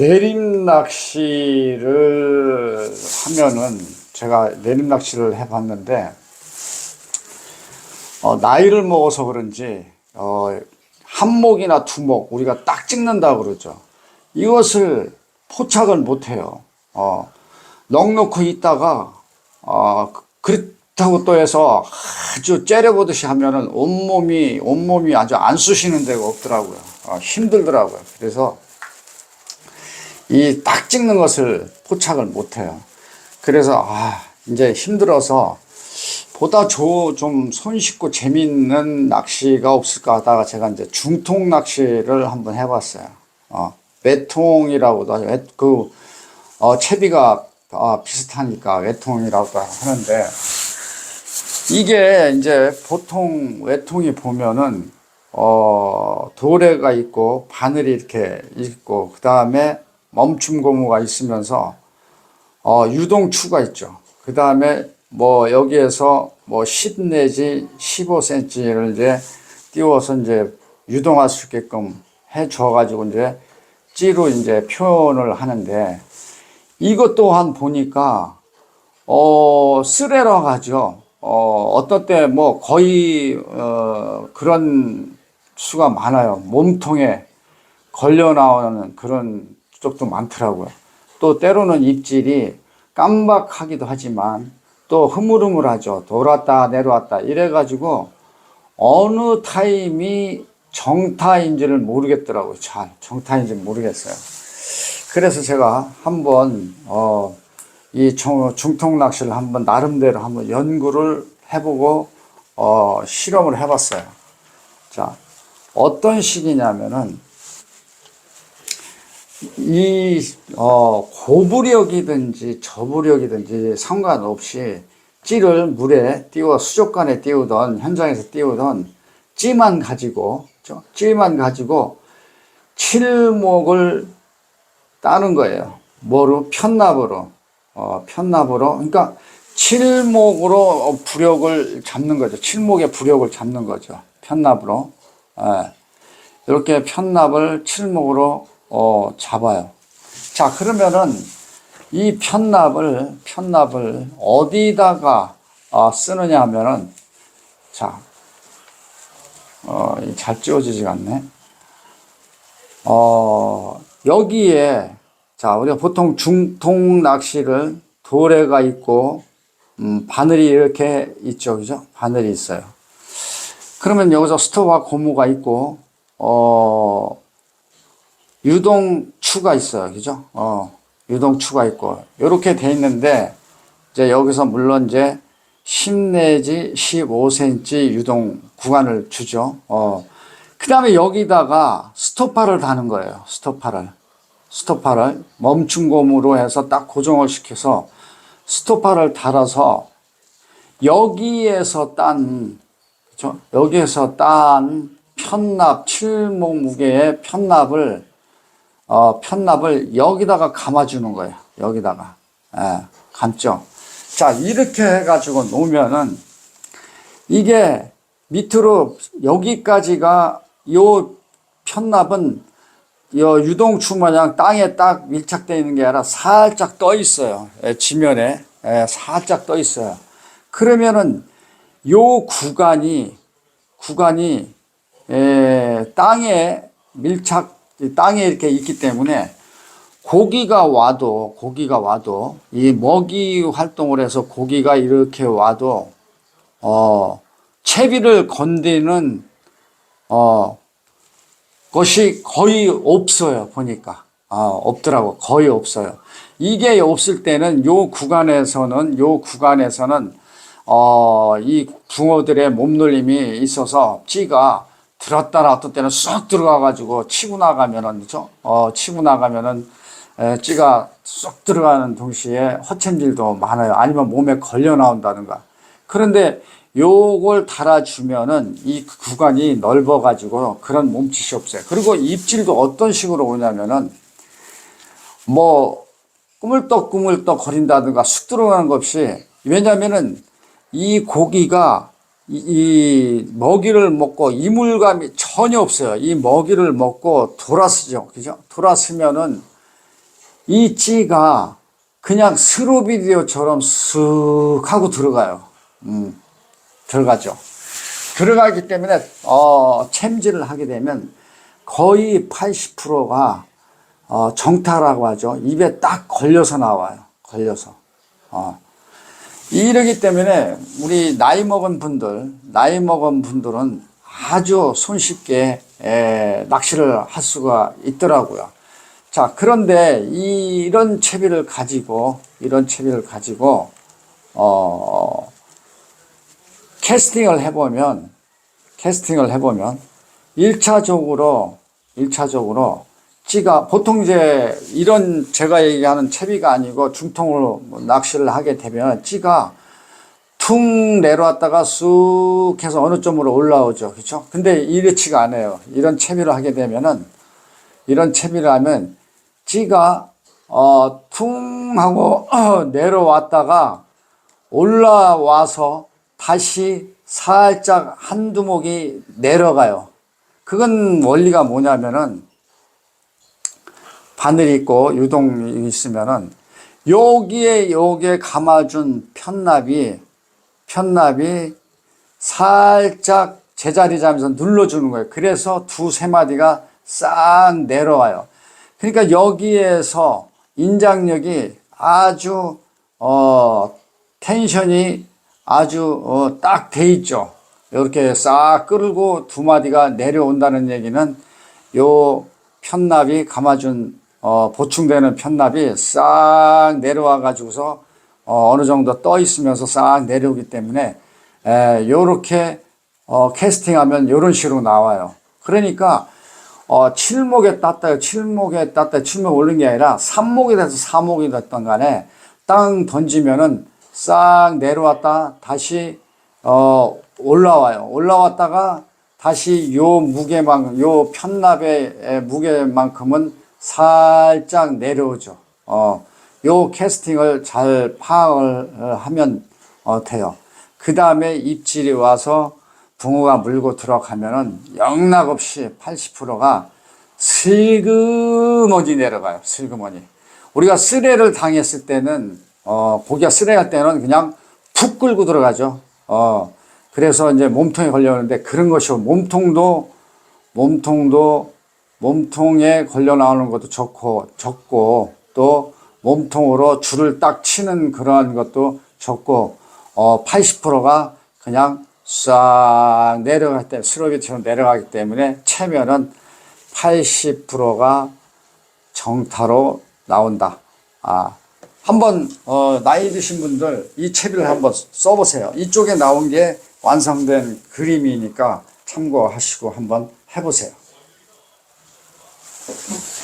내림 낚시를 하면은 제가 내림 낚시를 해봤는데 어, 나이를 먹어서 그런지 어, 한목이나 두목 우리가 딱 찍는다 그러죠. 이것을 포착을 못해요. 어, 넉넉히 있다가 어, 그- 그렇다고 또 해서 아주 째려보듯이 하면은 온몸이 온몸이 아주 안 쑤시는 데가 없더라고요. 어, 힘들더라고요. 그래서 이 딱 찍는 것을 포착을 못해요. 그래서 아 이제 힘들어서 보다 조, 좀 손쉽고 재밌는 낚시가 없을까 하다가 제가 이제 중통 낚시를 한번 해봤어요. 어, 외통이라고도 하죠. 외, 그, 어, 채비가 어, 비슷하니까 외통이라고도 하는데 이게 이제 보통 외통이 보면은 어, 도래가 있고 바늘이 이렇게 있고 그 다음에 멈춤 고무가 있으면서 어, 유동추가 있죠. 그 다음에 뭐 여기에서 뭐 10 내지 15cm를 이제 띄워서 이제 유동할 수 있게끔 해 줘가지고 이제 찌로 이제 표현을 하는데 이것 또한 보니까 어, 쓰레라 하죠. 어, 어떨 때뭐 거의, 어, 그런 수가 많아요. 몸통에 걸려 나오는 그런 쪽도 많더라고요. 또 때로는 입질이 깜박하기도 하지만 또 흐물흐물하죠. 돌았다 내려왔다 이래가지고 어느 타임이 정타인지를 모르겠더라고요. 잘 정타인지 모르겠어요. 그래서 제가 한번 어, 이 중- 중통 낚시를 한번 나름대로 한번 연구를 해보고 어, 실험을 해봤어요. 자, 어떤 식이냐면은 이 어, 고부력이든지 저부력이든지 상관없이 찌를 물에 띄워 수족관에 띄우던 현장에서 띄우던 찌만 가지고? 찌만 가지고 칠목을 따는 거예요. 뭐로 편납으로 어, 편납으로 그러니까 칠목으로 어, 부력을 잡는 거죠. 칠목의 부력을 잡는 거죠. 편납으로 예. 이렇게 편납을 칠목으로 어, 잡아요. 자 그러면은 이 편납을 편납을 어디다가 어, 쓰느냐 하면은 자, 어, 이잘 지워지지가 않네. 어, 여기에, 자, 우리가 보통 중통 낚시를 도래가 있고, 음, 바늘이 이렇게 있죠. 그죠? 바늘이 있어요. 그러면 여기서 스톱과 고무가 있고, 어, 유동추가 있어요. 그죠? 어, 유동추가 있고, 이렇게 돼 있는데, 이제 여기서 물론 이제 10 내지 15cm 유동 구간을 주죠. 어, 그 다음에 여기다가 스토파를 다는 거예요. 스토파를. 스토파를 멈춤곰으로 해서 딱 고정을 시켜서 스토파를 달아서 여기에서 딴, 그죠? 여기에서 딴 편납, 칠목 무게의 편납을, 어, 편납을 여기다가 감아주는 거예요. 여기다가. 예, 감죠. 자, 이렇게 해가지고 놓으면은 이게 밑으로 여기까지가 요 편납은 요 유동추 마냥 땅에 딱 밀착되어 있는 게 아니라 살짝 떠 있어요. 예, 지면에 예, 살짝 떠 있어요. 그러면은 요 구간이 구간이 예, 땅에 밀착 땅에 이렇게 있기 때문에 고기가 와도 고기가 와도 이 먹이 활동을 해서 고기가 이렇게 와도 어 채비를 건드리는 어 것이 거의 없어요 보니까. 아 없더라고. 거의 없어요. 이게 없을 때는 요 구간에서는 요 구간에서는 어 이 붕어들의 몸놀림이 있어서 찌가 들었다 놨을 때는 쏙 들어가 가지고 치고 나가면은 그죠 어 치고 나가면은 에, 찌가 쏙 들어가는 동시에 허챔질도 많아요. 아니면 몸에 걸려 나온다든가. 그런데 요걸 달아주면은 이 구간이 넓어가지고 그런 몸짓이 없어요. 그리고 입질도 어떤 식으로 오냐면은 뭐 꾸물떡꾸물떡 거린다든가 쑥 들어가는 것 없이 왜냐면은 이 고기가 이, 이 먹이를 먹고 이물감이 전혀 없어요. 이 먹이를 먹고 돌아서죠. 그죠? 돌아서면은 이 찌가 그냥 스로비디오처럼 쓱 하고 들어가요. 음, 들어가죠. 들어가기 때문에 어, 챔질을 하게 되면 거의 80%가 어, 정타라고 하죠. 입에 딱 걸려서 나와요. 걸려서. 어. 이러기 때문에 우리 나이 먹은 분들, 나이 먹은 분들은 아주 손쉽게 에, 낚시를 할 수가 있더라고요. 자, 그런데 이, 이런 채비를 가지고, 이런 채비를 가지고, 어, 캐스팅을 해보면, 캐스팅을 해보면, 1차적으로, 1차적으로, 찌가, 보통 이제 이런 제가 얘기하는 채비가 아니고 중통으로 뭐 낚시를 하게 되면 찌가 퉁 내려왔다가 쑥 해서 어느 점으로 올라오죠. 그렇죠? 근데 이렇지가 않아요. 이런 채비를 하게 되면은, 이런 채비를 하면 찌가 어, 퉁 하고 내려왔다가 올라와서 다시 살짝 한두 목이 내려가요. 그건 원리가 뭐냐면은 바늘이 있고 유동이 있으면은 여기에 여기에 감아준 편납이 편납이 살짝 제자리 잡면서 눌러주는 거예요. 그래서 두세 마디가 싹 내려와요. 그러니까 여기에서 인장력이 아주 어 텐션이 아주 어, 딱 돼 있죠. 이렇게 싹 끌고 두 마디가 내려온다는 얘기는 요 편납이 감아준 어, 보충되는 편납이 싹 내려와 가지고서 어, 어느 정도 떠 있으면서 싹 내려오기 때문에 에, 요렇게 어, 캐스팅하면 요런 식으로 나와요. 그러니까 어, 칠목에 땄다, 칠목에 땄다, 칠목 올린 게 아니라 삼목이 돼서 사목이 됐던 간에 땅 던지면은 싹 내려왔다 다시 어, 올라와요. 올라왔다가 다시 요 무게만, 요 편납의 무게만큼은 살짝 내려오죠. 어, 요 캐스팅을 잘 파악을 하면 어, 돼요. 그 다음에 입질이 와서 붕어가 물고 들어가면은 영락없이 80%가 슬그머니 내려가요. 슬그머니. 우리가 쓰레를 당했을 때는 어, 고기가 쓰레할 때는 그냥 푹 끌고 들어가죠. 어, 그래서 이제 몸통에 걸려오는데 그런 것이 몸통도 몸통도 몸통에 걸려 나오는 것도 좋고 적고 또 몸통으로 줄을 딱 치는 그러한 것도 적고 어 80%가 그냥 싹 내려갈 때 스로비처럼 내려가기 때문에 체면은 80%가 정타로 나온다. 아 한번 어, 나이 드신 분들 이 채비를 한번 써보세요. 이쪽에 나온 게 완성된 그림이니까 참고하시고 한번 해보세요. Thank you.